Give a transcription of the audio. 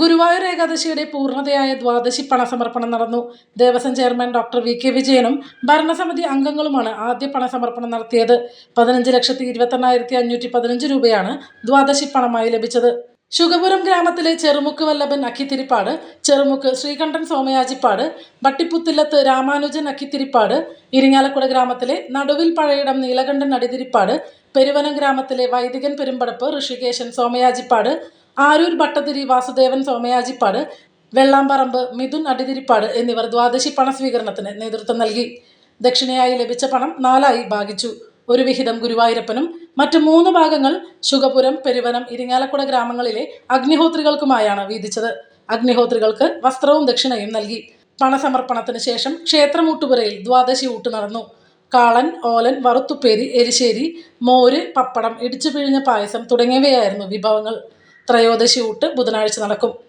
ഗുരുവായൂർ ഏകാദശിയുടെ പൂർണതയായ ദ്വാദശി പണസമർപ്പണം നടന്നു. Devaswom chairman doctor V K വിജയനും ഭരണസമിതി അംഗങ്ങളുമാണ് ആദ്യ പണസമർപ്പണം നടത്തിയത്. പതിനഞ്ച് ലക്ഷത്തി ഇരുപത്തെണ്ണായിരത്തി അഞ്ഞൂറ്റി പതിനഞ്ച് രൂപയാണ് ദ്വാദശി പണമായി ലഭിച്ചത്. ശുഗപുരം ഗ്രാമത്തിലെ ചെറുമുക്ക് വല്ലഭൻ അക്കിത്തിരിപ്പാട് ചെറുമുക്ക് ശ്രീകണ്ഠൻ സോമയാജിപ്പാട് വട്ടിപ്പുത്തില്ലത്ത് രാമാനുജൻ അക്കിത്തിരിപ്പാട് ഇരിങ്ങാലക്കുട ഗ്രാമത്തിലെ നടുവിൽ പഴയിടം നീലകണ്ഠൻ അടിതിരിപ്പാട് പെരുവനം ഗ്രാമത്തിലെ വൈദികൻ പെരുമ്പടപ്പ് ഋഷികേശൻ സോമയാജിപ്പാട് ആരൂർ ഭട്ടതിരി വാസുദേവൻ സോമയാജിപ്പാട് വെള്ളാമ്പറമ്പ് മിഥുൻ അടിതിരിപ്പാട് എന്നിവർ ദ്വാദശി പണ സ്വീകരണത്തിന് നേതൃത്വം നൽകി. ദക്ഷിണയായി ലഭിച്ച പണം നാലായി ഭാഗിച്ചു. ഒരു വിഹിതം ഗുരുവായൂരപ്പനും മറ്റു മൂന്ന് ഭാഗങ്ങൾ ശുഗപുരം പെരുവനം ഇരിങ്ങാലക്കുട ഗ്രാമങ്ങളിലെ അഗ്നിഹോത്രികൾക്കുമായാണ് വീതിച്ചത്. അഗ്നിഹോത്രികൾക്ക് വസ്ത്രവും ദക്ഷിണയും നൽകി. പണസമർപ്പണത്തിന് ശേഷം ക്ഷേത്രമൂട്ടുപുരയിൽ ദ്വാദശി ഊട്ട് നടന്നു. കാളൻ ഓലൻ വറുത്തുപ്പേരി എരിശ്ശേരി മോര് പപ്പടം ഇടിച്ചു പിഴിഞ്ഞ പായസം തുടങ്ങിയവയായിരുന്നു വിഭവങ്ങൾ. ത്രയോദശി ഊട്ട് ബുധനാഴ്ച നടക്കും